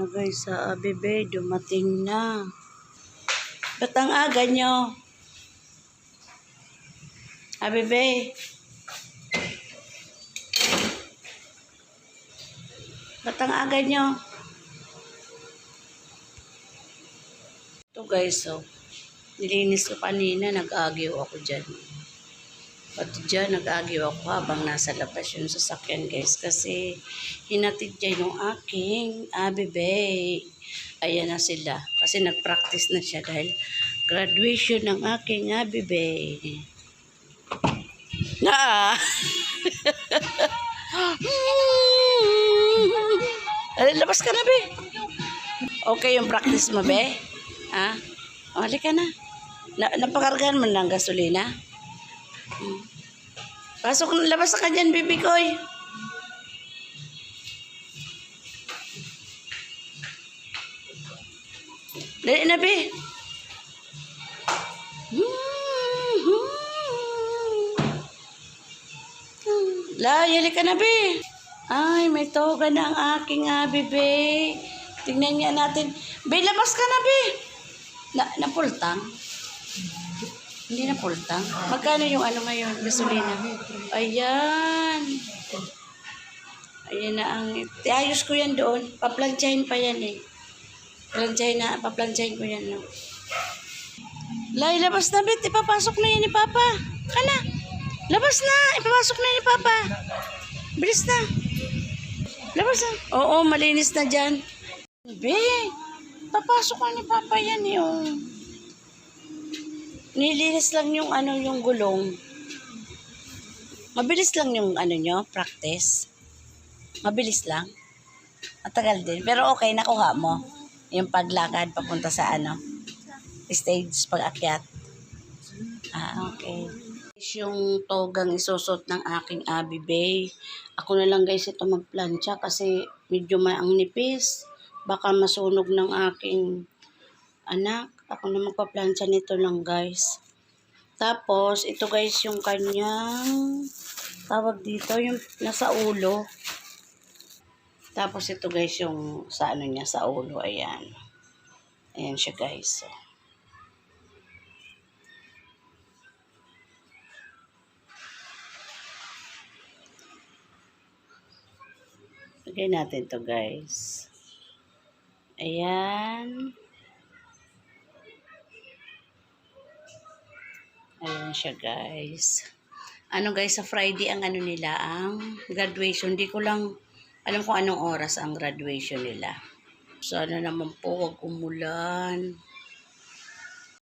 na guys sa Abebe, dumating na. Ba't ang aga nyo? Abebe. Ba't ang aga nyo? Ito guys, oh. Nilinis ko kanina, nag-agyo ako dyan. Pati dyan, nag-agyo ako habang nasa labas yung sasakyan guys. Kasi hinatid dyan yung aking abebe. Ayan na sila. Kasi nag-practice na siya dahil graduation ng aking abebe. Na! Ay, labas ka na, be. Okay yung practice mo, be? Ha? O, halika na. na napakargahan mo ng gasolina? Pasok, labas ka dyan, baby koy. Dali na, be. La, yali ka na, be. Ay, may toga na ang aking abi, be. Tingnan nga natin. Be, labas ka na, be. Na, napultang? Hindi napultang? Magkano yung ano ngayon, gasolina? Ayan. Ayan na ang... Ayos ko yan doon. Paplantsahin pa yan eh. Plantsahin na, paplantsahin ko yan. No? Lay, labas na, Bet. Ipapasok na yan ni Papa. Kana. Labas na. Ipapasok na yan ni Papa. Bilis na. Labas na. Oo, malinis na dyan. Be, papasok na ni Papa yan yung... Nilinis lang yung ano, yung gulong. Mabilis lang yung ano nyo, practice. Mabilis lang. Matagal din. Pero okay, nakuha mo. Yung paglakad papunta sa ano, stage pag-akyat. Ah, okay. Yung togang isusot ng aking Abby Bay. Ako na lang guys ito magplansya kasi medyo maang nipis. Baka masunog ng aking anak. Ako na magpaplansya nito lang guys. Tapos, ito guys yung kanyang tawag dito, yung nasa ulo. Tapos ito guys yung sa ano niya, sa ulo. Ayan. Ayan siya guys. So. Lagay natin to guys. Ayan. Ayan siya guys. Ano guys, sa Friday ang ano nila, ang graduation. Hindi ko lang alam kung anong oras ang graduation nila. Sana naman po wag umulan.